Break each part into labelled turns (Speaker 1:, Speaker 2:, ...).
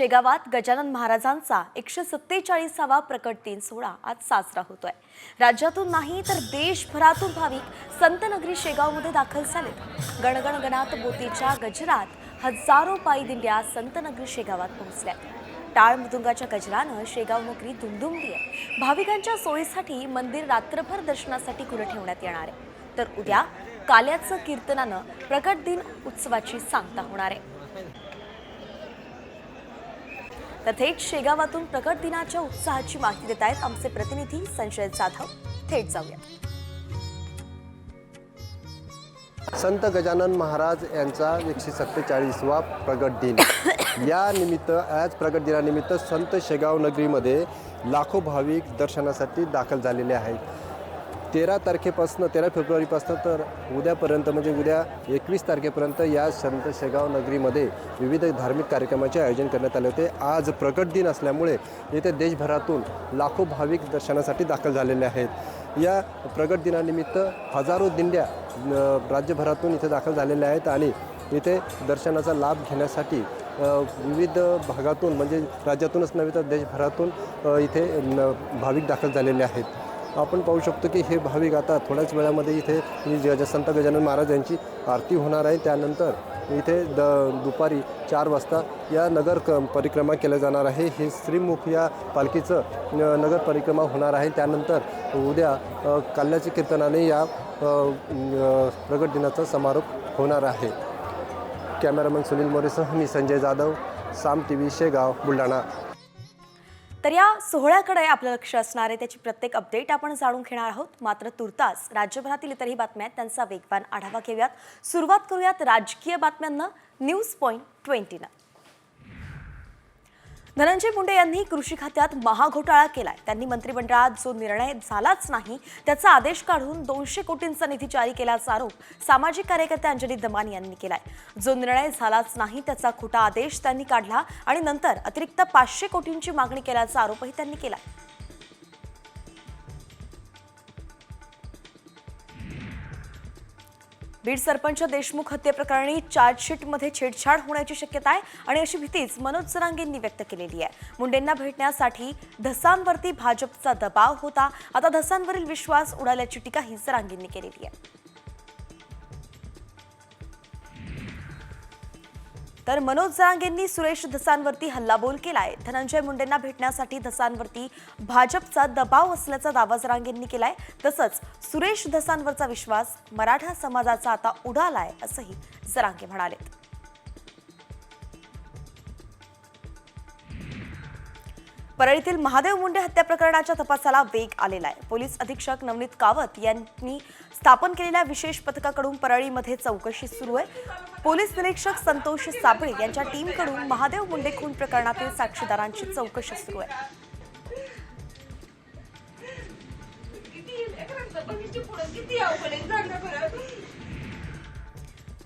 Speaker 1: शेगावात गजानन महाराजांचा एकशे सत्तेचाळीसावा प्रकट दिन सोहळा आज साजरा होतोय. राज्यातून नाही तर देशभरातून भाविक संतनगरी शेगावमध्ये दाखल झाले गणगणगणात बोतीच्या गजरात हजारो पायी दिंड्या संतनगरी शेगावात पोहोचल्या. टाळ मृदुंगाच्या गजरानं शेगाव नगरी दुमदुमली आहे. भाविकांच्या सोयीसाठी मंदिर रात्रभर दर्शनासाठी खुलं ठेवण्यात येणार आहे. तर उद्या काल्याचं कीर्तनानं प्रकट दिन उत्सवाची सांगता होणार आहे. तर थेट शेगावातून प्रकट दिनाच्या उत्साहाची माहिती देत आहेत आमचे प्रतिनिधी संशय जाधव. थेट जाऊया
Speaker 2: संत गजानन महाराज यांचा एकशे सत्तेचाळीसवा प्रगट दिन. या निमित्त आज प्रगट दिनानिमित्त संत शेगाव नगरीमध्ये लाखो भाविक दर्शनासाठी दाखल झालेले आहेत. तेरा तारखेपासून तेरा फेब्रुवारीपासून तर उद्यापर्यंत म्हणजे उद्या एकवीस तारखेपर्यंत या संत शेगाव नगरीमध्ये विविध धार्मिक कार्यक्रमाचे आयोजन करण्यात आले होते. आज प्रकट दिन असल्यामुळे येथे देशभरातून लाखो भाविक दर्शनासाठी दाखल झालेले आहेत. या प्रगट दिनानिमित्त हजारो दिंड्या राज्यभरातून इथे दाखल झालेल्या आहेत आणि इथे दर्शनाचा लाभ घेण्यासाठी विविध भागातून म्हणजे राज्यातूनच नव्हे तर देशभरातून इथे न भाविक दाखल झालेले आहेत. आपण पाहू शकतो की हे भाविक आता थोड्याच वेळामध्ये इथे ही संत गजानन महाराज यांची आरती होणार आहे. त्यानंतर इथे द दुपारी चार वाजता या नगर क परिक्रमा केल्या जाणार आहे. हे श्रीमुख या पालखीचं नगर परिक्रमा होणार आहे. त्यानंतर उद्या काल्याच्या कीर्तनाने या प्रगट दिनाचा समारोप होणार आहे. कॅमेरामन सुनील मोरेसह मी संजय जाधव साम टी व्ही शेगाव बुलढाणा.
Speaker 1: तर या सोहळ्याकडे आपलं लक्ष असणार आहे. त्याची प्रत्येक अपडेट आपण जाणून घेणार आहोत. मात्र तुर्तास राज्यभरातील इतरही बातम्या आहेत. त्यांचा वेगवान आढावा घेऊयात. सुरुवात करूयात राजकीय बातम्यांना. न्यूज पॉईंट ट्वेंटीनं. धनंजय मुंडे यांनी कृषी खात्यात महाघोटाळा केलाय. त्यांनी मंत्रिमंडळात जो निर्णय झालाच नाही त्याचा आदेश काढून दोनशे कोटींचा निधी जारी केल्याचा आरोप सामाजिक कार्यकर्ते अंजली दमानी यांनी केलाय. जो निर्णय झालाच नाही त्याचा खोटा आदेश त्यांनी काढला आणि नंतर अतिरिक्त पाचशे कोटींची मागणी केल्याचा आरोपही त्यांनी केलाय. बीड सरपंच देशमुख हत्येप्रकरणी चार्जशीटमध्ये छेडछाड होण्याची शक्यता आहे आणि अशी भीतीच मनोज जरांगेंनी व्यक्त केलेली आहे. मुंडेंना भेटण्यासाठी धसांवरती भाजपचा दबाव होता. आता धसांवरील विश्वास उडाल्याची टीकाही जरांगेंनी केलेली आहे. तर मनोज जरांगेंनी सुरेश धसांवरती हल्लाबोल केलाय. धनंजय मुंडेंना भेटण्यासाठी धसांवरती भाजपचा दबाव असल्याचा दावा जरांगेंनी केलाय. तसंच सुरेश धसांवरचा विश्वास मराठा समाजाचा आता उडालाय असंही जरांगे म्हणाले. परळीतील महादेव मुंडे हत्या प्रकरणाच्या तपासाला वेग आलेला आहे पोलीस अधीक्षक नवनीत कावत यांनी स्थापन केलेल्या विशेष पथकाकडून परळीमध्ये चौकशी सुरू आहे पोलीस निरीक्षक संतोष साबळे यांच्या टीमकडून महादेव मुंडे खून प्रकरणातील साक्षीदारांची चौकशी सुरू आहे
Speaker 3: किती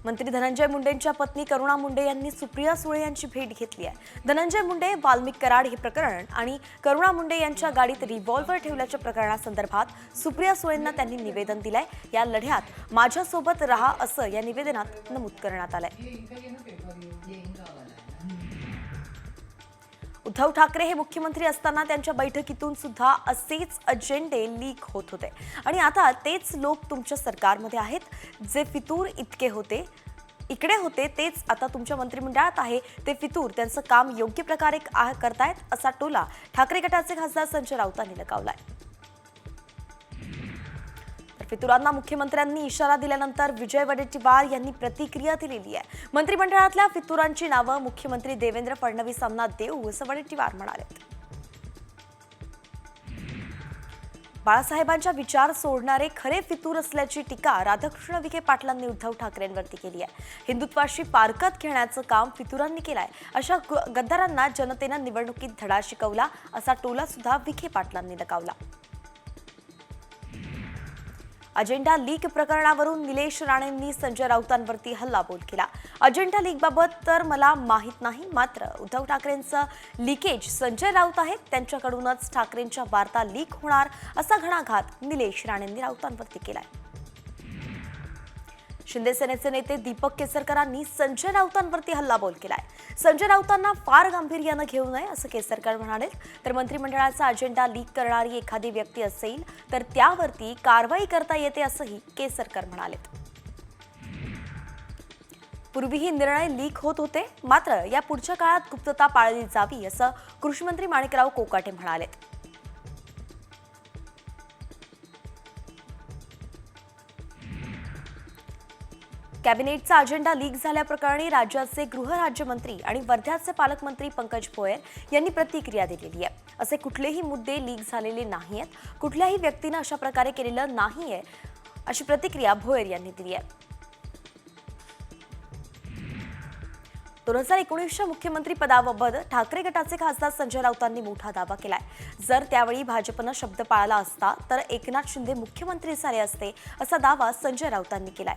Speaker 1: मंत्री धनंजय मुंडेंच्या पत्नी करुणा मुंडे यांनी सुप्रिया सुळे यांची भेट घेतली आहे. धनंजय मुंडे वाल्मिक कराड हे प्रकरण आणि करुणा मुंडे यांच्या गाडीत रिव्हॉल्व्हर ठेवल्याच्या प्रकरणासंदर्भात सुप्रिया सुळेंना त्यांनी निवेदन दिलंय. या लढ्यात माझ्यासोबत रहा असं या निवेदनात नमूद करण्यात आलंय. उद्धव ठाकरे हे मुख्यमंत्री असताना त्यांच्या बैठकीतून सुद्धा असेच अजेंडे लीक होत होते. आणि आता तेच लोक तुमच्या सरकारमध्ये आहेत जे फितूर इतके होते इकडे होते तेच आता तुमच्या मंत्रिमंडळात आहे ते फितूर त्यांचं काम योग्य प्रकारे आ- करतायत असा टोला ठाकरे गटाचे खासदार संजय राऊतांनी लगावलाय. फितुरांना मुख्यमंत्र्यांनी इशारा दिल्यानंतर विजय वडेट्टीवार यांनी प्रतिक्रिया दिलेली आहे. मंत्रिमंडळातल्या फितुरांची नावं मुख्यमंत्री देवेंद्र फडणवीसांना देऊ असं वडेट्टीवार म्हणाले. बाळासाहेबांच्या विचार सोडणारे खरे फितूर असल्याची टीका राधाकृष्ण विखे पाटलांनी उद्धव ठाकरेंवरती केली आहे. हिंदुत्वाशी पारकत घेण्याचं काम फितुरांनी केलंय. अशा गद्दारांना जनतेनं निवडणुकीत धडा शिकवला असा टोला सुद्धा विखे पाटलांनी लगावला. अजेंडा लीक प्रकरणावरून निलेश राणेंनी संजय राऊतांवरती हल्लाबोल केला. अजेंडा लीकबाबत तर मला माहीत नाही मात्र उद्धव ठाकरेंचं लिकेज संजय राऊत आहेत त्यांच्याकडूनच ठाकरेंच्या वार्ता लीक होणार असा घणाघात निलेश राणेंनी राऊतांवरती केलाय. शिंदे सेनेचे नेते दीपक केसरकरांनी संजय राऊतांवरती हल्लाबोल केलाय. संजय राऊतांना फार गांभीर्यानं घेऊ नये असं केसरकर म्हणाले. तर मंत्रिमंडळाचा अजेंडा लीक करणारी एखादी व्यक्ती असेल तर त्यावरती कारवाई करता येते असंही केसरकर म्हणाले. पूर्वीही निर्णय लीक होत होते मात्र या पुढच्या काळात गुप्तता पाळली जावी असं कृषीमंत्री माणिकराव कोकाटे म्हणाले. कॅबिनेटचा अजेंडा लीक झाल्याप्रकरणी राज्याचे गृहराज्यमंत्री आणि वर्ध्याचे पालकमंत्री पंकज भोयर यांनी प्रतिक्रिया दिलेली आहे. असे कुठलेही मुद्दे लीक झालेले नाही आहेत. कुठल्याही व्यक्तीनं अशा प्रकारे केलेलं नाही आहे अशी प्रतिक्रिया भोयर यांनी दिली आहे. दोन हजार एकोणीसच्या मुख्यमंत्री पदाबाबत ठाकरे गटाचे खासदार संजय राऊतांनी मोठा दावा केलाय. जर त्यावेळी भाजपनं शब्द पाळला असता तर एकनाथ शिंदे मुख्यमंत्री झाले असते असा दावा संजय राऊतांनी केलाय.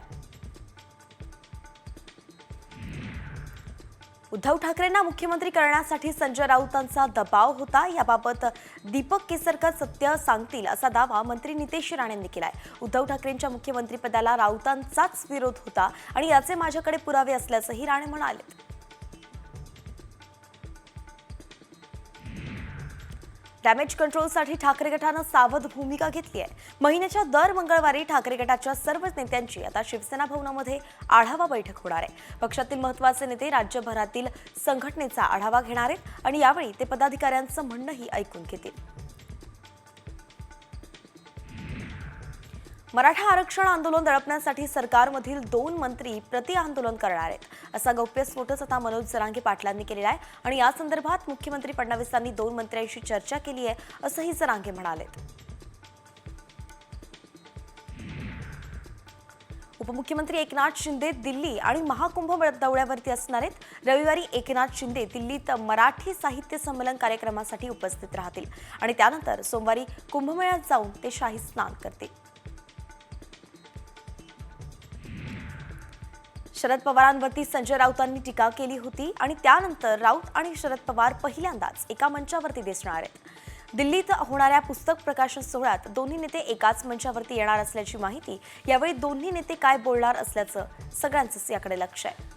Speaker 1: उद्धव ठाकरेंना मुख्यमंत्री करण्यासाठी संजय राऊतांचा दबाव होता. याबाबत दीपक केसरकर सत्य सांगतील असा दावा मंत्री नितेश राणेंनी केलाय. उद्धव ठाकरेंच्या मुख्यमंत्रीपदाला राऊतांचाच विरोध होता आणि याचे माझ्याकडे पुरावे असल्याचंही राणे म्हणाले. डॅमेज कंट्रोलसाठी ठाकरे गटानं सावध भूमिका घेतली आहे. महिन्याच्या दर मंगळवारी ठाकरे गटाच्या सर्वच नेत्यांची आता शिवसेना भवनामध्ये आढावा बैठक होणार आहे. पक्षातील महत्त्वाचे नेते राज्यभरातील संघटनेचा आढावा घेणार आहेत आणि यावेळी ते पदाधिकाऱ्यांचं म्हणणंही ऐकून घेतील. मराठा आरक्षण आंदोलन दडपण्यासाठी सरकारमधील दोन मंत्री प्रति आंदोलन करणार आहेत. असा गौप्यस्फोटच आता मनोज जरांगे पाटलांनी केलेला आहे आणि या संदर्भात मुख्यमंत्री फडणवीसांनी दोन मंत्र्यांशी चर्चा केली आहे असंही जरांगे म्हणालेत. उपमुख्यमंत्री एकनाथ शिंदे दिल्ली आणि महाकुंभ दौऱ्यावरती असणार आहेत. रविवारी एकनाथ शिंदे दिल्लीत मराठी साहित्य संमेलन कार्यक्रमासाठी उपस्थित राहतील आणि त्यानंतर सोमवारी कुंभमेळ्यात जाऊन ते शाही स्नान करतील. शरद पवारांवरती संजय राऊतांनी टीका केली होती आणि त्यानंतर राऊत आणि शरद पवार पहिल्यांदाच एका मंचावरती दिसणार आहेत. दिल्लीत होणाऱ्या पुस्तक प्रकाशन सोहळ्यात दोन्ही नेते एकाच मंचावरती येणार असल्याची माहिती यावेळी दोन्ही नेते काय बोलणार असल्याचं सगळ्यांचंच याकडे लक्ष आहे.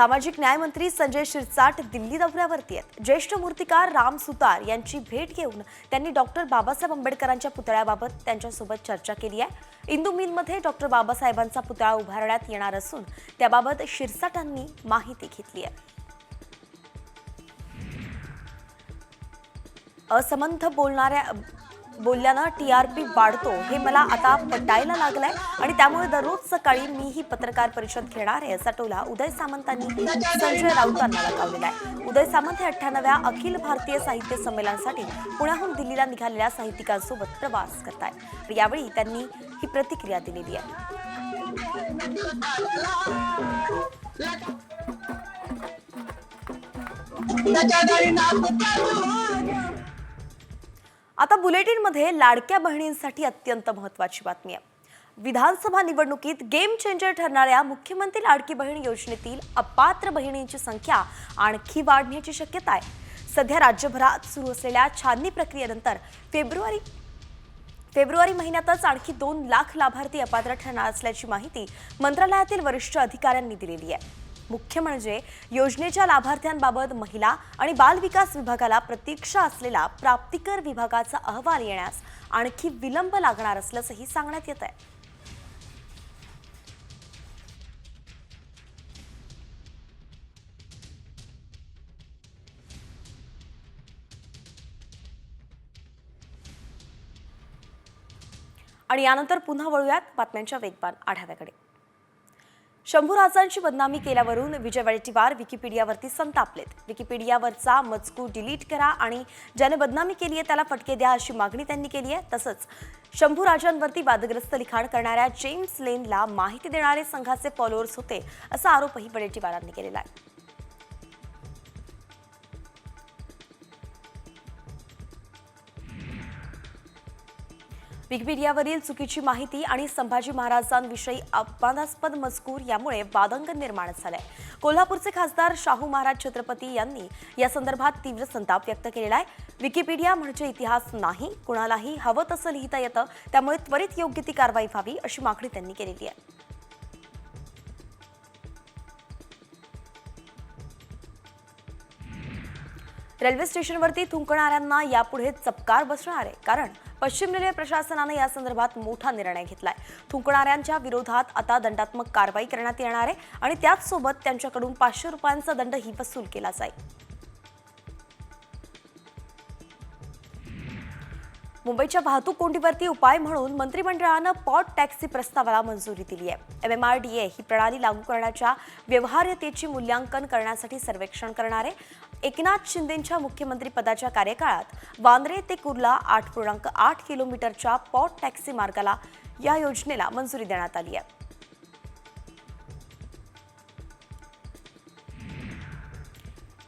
Speaker 1: सामाजिक न्यायमंत्री संजय शिरसाट दिल्ली दौऱ्यावरती आहेत. ज्येष्ठ मूर्तिकार राम सुतार यांची भेट घेऊन त्यांनी डॉक्टर बाबासाहेब आंबेडकरांच्या पुतळ्याबाबत त्यांच्यासोबत चर्चा केली आहे. इंदू मिलमध्ये डॉक्टर बाबासाहेबांचा पुतळा उभारण्यात येणार असून त्याबाबत शिरसाटांनी माहिती घेतली आहे. असमंथ बोलणाऱ्या बोलल्यानं टी आर पी वाढतो हे मला आता पटायला लागलंय आणि त्यामुळे दररोज सकाळी मी ही पत्रकार परिषद घेणार आहे असा टोला उदय सामंतांनी संजय राऊतांना लगावलेला आहे. उदय सामंत हे अठ्ठ्याण्णव्या अखिल भारतीय साहित्य संमेलनासाठी पुण्याहून दिल्लीला निघालेल्या साहित्यिकांसोबत प्रवास करतायत. यावेळी त्यांनी ही प्रतिक्रिया दिलेली आहे. आता बुलेटिनमध्ये लाडक्या बहिणींसाठी अत्यंत महत्वाची बातमी आहे. विधानसभा निवडणुकीत गेम चेंजर ठरणाऱ्या मुख्यमंत्री लाडकी बहीण योजनेतील अपात्र बहिणींची संख्या आणखी वाढण्याची शक्यता आहे. सध्या राज्यभरात सुरू असलेल्या छाननी प्रक्रियेनंतर फेब्रुवारी फेब्रुवारी महिन्यातच आणखी दोन लाख लाभार्थी अपात्र ठरणार असल्याची माहिती मंत्रालयातील वरिष्ठ अधिकाऱ्यांनी दिलेली आहे. मुख्य म्हणजे योजनेच्या लाभार्थ्यांबाबत महिला आणि बालविकास विभागाला प्रतीक्षा असलेला प्राप्तिकर विभागाचा अहवाल येण्यास आणखी विलंब लागणार असल्याचंही सांगण्यात येत आहे. आणि यानंतर पुन्हा वळूयात बातम्यांच्या वेगवान आढाव्याकडे. शंभूराजांची बदनामी केल्यावरून विजय वडेट्टीवार विकिपीडियावरती संतापलेत. विकिपीडियावरचा मजकूर डिलीट करा आणि ज्याने बदनामी केली आहे त्याला फटके द्या अशी मागणी त्यांनी केली आहे. तसंच शंभूराजांवरती वादग्रस्त लिखाण करणाऱ्या जेम्स लेनला माहिती देणारे संघाचे फॉलोअर्स होते असा आरोपही वडेट्टीवारांनी केलेला आहे. विकिपीडियावरील चुकीची माहिती आणि संभाजी महाराजांविषयी अपमानास्पद मजकूर यामुळे वादंग निर्माण झालंय. कोल्हापूरचे खासदार शाहू महाराज छत्रपती यांनी या संदर्भात तीव्र संताप व्यक्त केलेला आहे. विकिपीडिया म्हणजे इतिहास नाही कुणालाही हवं तसं लिहिता येतं त्यामुळे त्वरित योग्य ती कारवाई व्हावी अशी मागणी त्यांनी केलेली आहे. रेल्वे स्टेशनवरती थुंकणाऱ्यांना यापुढे चपकार बसणार आहे. कारण पश्चिम रेल्वे प्रशासनाने या संदर्भात मोठा निर्णय घेतलाय. थुंकणाऱ्यांच्या विरोधात आता दंडात्मक कारवाई करण्यात येणार आहे आणि त्याचसोबत त्यांच्याकडून पाचशे रुपयांचा दंडही वसूल केला जाईल. मुंबईच्या वाहतूक कोंडीवरती उपाय म्हणून मंत्रिमंडळानं पॉट टॅक्सी प्रस्तावाला मंजुरी दिली आहे. M M R D A ही प्रणाली लागू करण्याच्या व्यवहार्यतेची मूल्यांकन करण्यासाठी सर्वेक्षण करणार आहे. एकनाथ शिंदेंच्या मुख्यमंत्री पदाच्या कार्यकाळात वांद्रे ते कुर्ला आठ पूर्णांक आठ किलोमीटरच्या पॉट टॅक्सी मार्गाला या योजनेला मंजुरी देण्यात आली आहे.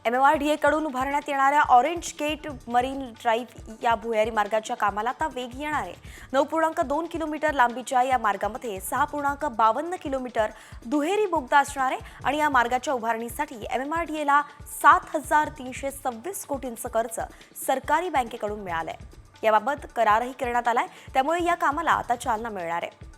Speaker 1: एम एम आर डी एकडून उभारण्यात येणाऱ्या ऑरेंज गेट मरीन ड्राईव्ह या भुयारी मार्गाच्या कामाला आता वेग येणार आहे. नऊ पूर्णांक दोन किलोमीटर लांबीच्या या मार्गामध्ये सहा पूर्णांक बावन्न किलोमीटर दुहेरी बोगदा असणार आहे आणि या मार्गाच्या उभारणीसाठी एम एम आर डी एला सात हजार तीनशे सव्वीस कोटींचं कर्ज सरकारी बँकेकडून मिळालं आहे याबाबत करारही करण्यात आला आहे त्यामुळे या कामाला आता चालना मिळणार आहे.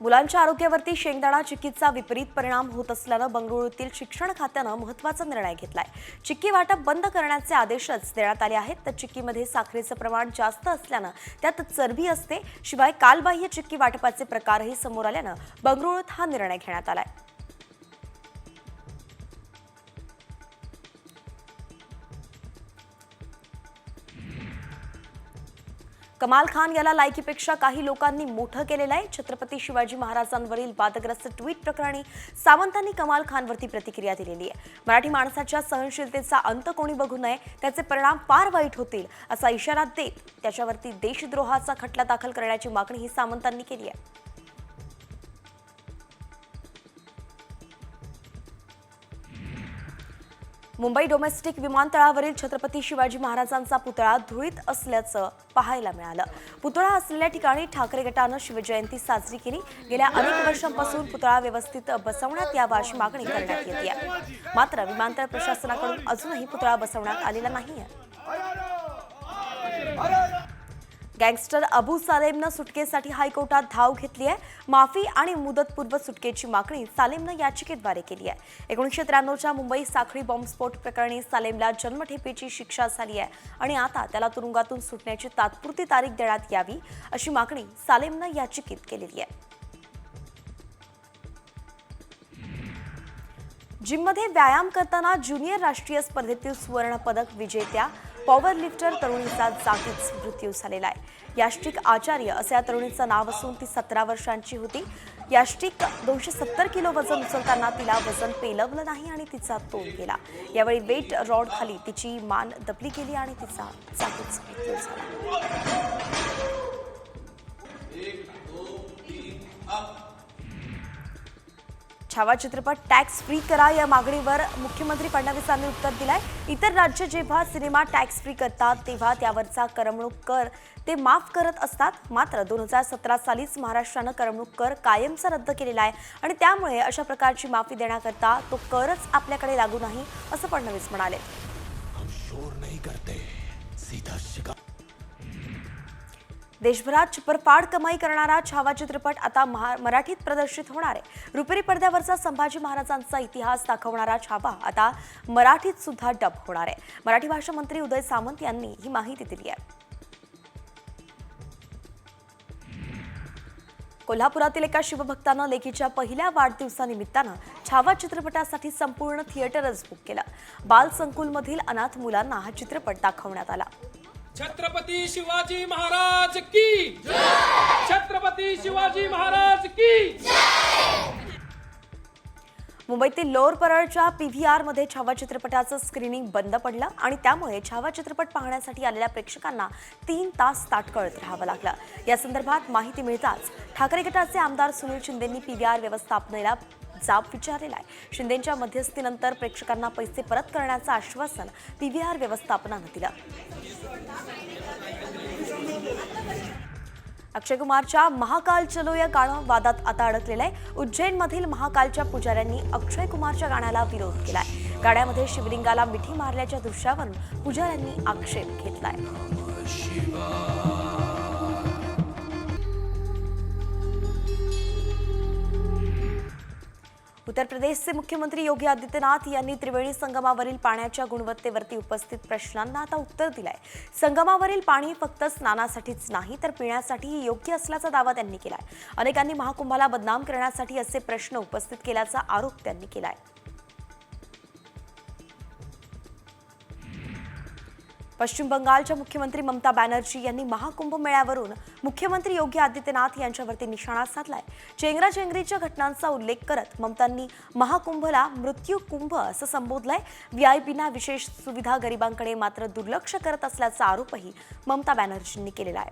Speaker 1: मुलांच्या आरोग्यावरती शेंगदाणा चिक्कीचा विपरीत परिणाम होत असल्यानं बंगळुरूतील शिक्षण खात्यानं महत्त्वाचा निर्णय घेतलाय. चिक्की वाटप बंद करण्याचे आदेशच देण्यात आले आहेत तर चिक्कीमध्ये साखरेचं प्रमाण जास्त असल्यानं त्यात चरबी असते. शिवाय कालबाह्य चिक्की वाटपाचे प्रकारही समोर आल्यानं बंगळुरूत हा निर्णय घेण्यात आलाय. कमाल खान याला लायकीपेक्षा काही लोकांनी मोठं केलेलं आहे. छत्रपती शिवाजी महाराजांवरील वादग्रस्त ट्विट प्रकरणी सावंतांनी कमाल खानवरती प्रतिक्रिया दिलेली आहे. मराठी माणसाच्या सहनशीलतेचा अंत कोणी बघू नये त्याचे परिणाम फार वाईट होतील असा इशारा देत त्याच्यावरती देशद्रोहाचा खटला दाखल करण्याची मागणीही सावंतांनी केली आहे. मुंबई डोमेस्टिक विमानतळावरील छत्रपती शिवाजी महाराजांचा पुतळा धुळीत असल्याचं पाहायला मिळालं. पुतळा असलेल्या ठिकाणी ठाकरे गटानं शिवजयंती साजरी केली. गेल्या अनेक वर्षांपासून पुतळा व्यवस्थित बसवण्यात यावा अशी मागणी करण्यात येते. मात्र विमानतळ प्रशासनाकडून अजूनही पुतळा बसवण्यात आलेला नाहीये. गँगस्टर अबू सालेमनं सुटकेसाठी हायकोर्टात धाव घेतली आहे. माफी आणि मुदतपूर्व सुटकेची मागणी सालेमनं याचिकेद्वारे केली आहे. एकोणीसशे त्र्याण्णवच्या मुंबई साखळी बॉम्बस्फोट प्रकरणी सालेमला जन्मठेपेची शिक्षा झाली आहे आणि आता त्याला तुरुंगातून सुटण्याची तात्पुरती तारीख देण्यात यावी अशी मागणी सालेमनं याचिकेत केलेली आहे. जिममध्ये व्यायाम करताना ज्युनियर राष्ट्रीय स्पर्धेतील सुवर्ण पदक विजेत्या पॉवर लिफ्टर तरुणीचा जागीच मृत्यू झालेला आहे. याष्टिक आचार्य असं या तरुणीचं नाव असून ती सतरा वर्षांची होती. याष्टिक दोनशे सत्तर किलो वजन उचलताना तिला वजन पेलवलं नाही आणि तिचा तोल गेला. यावेळी वेट रॉड खाली तिची मान दबली गेली आणि तिचा जागीच मृत्यू झाला. छावा चित्रपट टॅक्स फ्री करा या मागणीवर मुख्यमंत्री फडणवीसांनी उत्तर दिलंय. इतर राज्य जेव्हा सिनेमा टॅक्स फ्री करतात तेव्हा त्यावरचा करमणूक कर ते माफ करत असतात. मात्र दोन हजार सतरा सालीच महाराष्ट्रानं करमणूक कर कायमचा रद्द केलेला आहे आणि त्यामुळे अशा प्रकारची माफी देण्याकरता तो करच आपल्याकडे लागू नाही असं फडणवीस म्हणाले. देशभरात चिपरपाड कमाई करणारा छावा चित्रपट आता महा मराठीत प्रदर्शित होणार आहे. रुपेरी पडद्यावरचा संभाजी महाराजांचा इतिहास दाखवणारा छावा आता मराठीत सुद्धा डब होणार आहे. मराठी भाषा मंत्री उदय सामंत यांनी ही माहिती दिली आहे. कोल्हापुरातील एका शिवभक्तानं लेखीच्या पहिल्या वाढदिवसानिमित्तानं छावा चित्रपटासाठी संपूर्ण थिएटरच बुक केलं. बाल संकुलमधील अनाथ मुलांना हा चित्रपट दाखवण्यात आला.
Speaker 4: छत्रपती शिवाजी महाराज की छत्रपती शिवाजी महाराज की
Speaker 1: मुंबईतील लोअर परळच्या पी व्ही मध्ये छावा चित्रपटाचं स्क्रीनिंग बंद पडलं आणि त्यामुळे छावा चित्रपट पाहण्यासाठी आलेल्या प्रेक्षकांना तीन तास ताटकळत राहावं लागलं. या संदर्भात माहिती मिळताच ठाकरे गटाचे आमदार सुनील शिंदेंनी पी व्ही आर व्यवस्थापनेला जाब विचारलेला आहे. शिंदेंच्या मध्यस्थीनंतर प्रेक्षकांना पैसे परत करण्याचं आश्वासन पीव्हीआर व्यवस्थापनानं दिलं. अक्षय कुमारच्या महाकाल चलो या गाणं वादात आता अडकलेलं आहे. उज्जैनमधील महाकालच्या पुजाऱ्यांनी अक्षय कुमारच्या गाण्याला विरोध केलाय. गाण्यामध्ये शिवलिंगाला मिठी मारल्याच्या दृश्यावरून पुजाऱ्यांनी आक्षेप घेतलाय. उत्तर प्रदेशचे मुख्यमंत्री योगी आदित्यनाथ यांनी त्रिवेणी संगमावरील पाण्याच्या गुणवत्तेवरती उपस्थित प्रश्नांना आता उत्तर दिलंय. संगमावरील पाणी फक्त स्नानासाठीच नाही तर पिण्यासाठीही योग्य असल्याचा दावा त्यांनी केलाय. अनेकांनी महाकुंभाला बदनाम करण्यासाठी असे प्रश्न उपस्थित केल्याचा आरोप त्यांनी केलाय. पश्चिम बंगालच्या मुख्यमंत्री ममता बॅनर्जी यांनी महाकुंभ मेळ्यावरून मुख्यमंत्री योगी आदित्यनाथ यांच्यावरती निशाणा साधलाय. चेंगराचेंगरीच्या घटनांचा उल्लेख करत ममतांनी महाकुंभला मृत्यू कुंभ असं संबोधलंय. व्हीआयपीना विशेष सुविधा गरिबांकडे मात्र दुर्लक्ष करत असल्याचा आरोपही ममता बॅनर्जींनी केलेला आहे.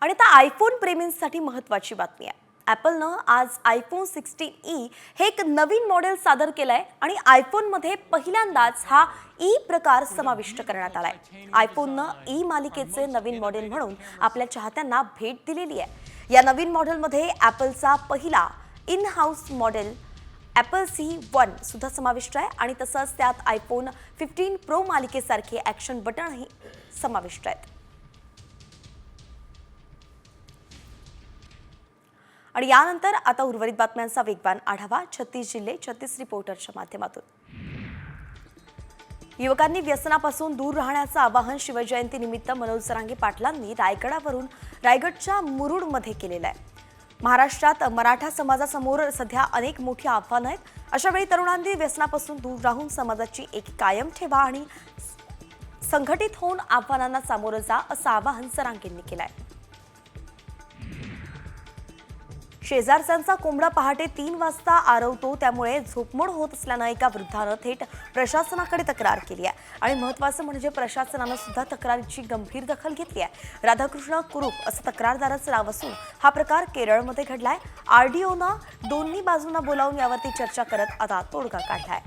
Speaker 1: आणि आता आयफोन प्रेमींसाठी महत्वाची बातमी आहे. ॲपलनं आज आयफोन सिक्स्टीन ई हे एक नवीन मॉडेल सादर केलं आहे आणि आयफोनमध्ये पहिल्यांदाच हा ई प्रकार समाविष्ट करण्यात आला आहे आयफोननं ई मालिकेचे नवीन मॉडेल म्हणून आपल्या चाहत्यांना भेट दिलेली आहे. या नवीन मॉडेलमध्ये ॲपलचा पहिला in house model Apple C one सुद्धा समाविष्ट आहे आणि तसंच त्यात आयफोन फिफ्टीन प्रो मालिकेसारखे ॲक्शन बटणही समाविष्ट आहेत. आणि यानंतर आता उर्वरित बातम्यांचा वेगवान आढावा छत्तीस जिल्हे छत्तीस रिपोर्टरच्या माध्यमातून. युवकांनी व्यसनापासून दूर राहण्याचं आवाहन शिवजयंतीनिमित्त मनोज सरांगे पाटलांनी रायगडावरून रायगडच्या मुरुडमध्ये केलेलं आहे. महाराष्ट्रात मराठा समाजासमोर सध्या अनेक मोठी आव्हानं आहेत. अशा वेळी तरुणांनी व्यसनापासून दूर राहून समाजाची एक कायम ठेवा आणि संघटित होऊन आव्हानांना सामोरं जा असं आवाहन सरांगेंनी केलं आहे शेजारच्यांचा कोंबडा पहाटे तीन वाजता आरवतो त्यामुळे झोपमोड होत असल्यानं एका वृद्धानं थेट प्रशासनाकडे तक्रार केली आहे. आणि महत्वाचं म्हणजे प्रशासनानं सुद्धा तक्रारीची गंभीर दखल घेतली आहे. राधाकृष्ण कुरूप असं तक्रारदाराचं नाव असून हा प्रकार केरळमध्ये घडलाय. आरडीओनं दोन्ही बाजूंना बोलावून यावरती चर्चा करत आता तोडगा काढलाय.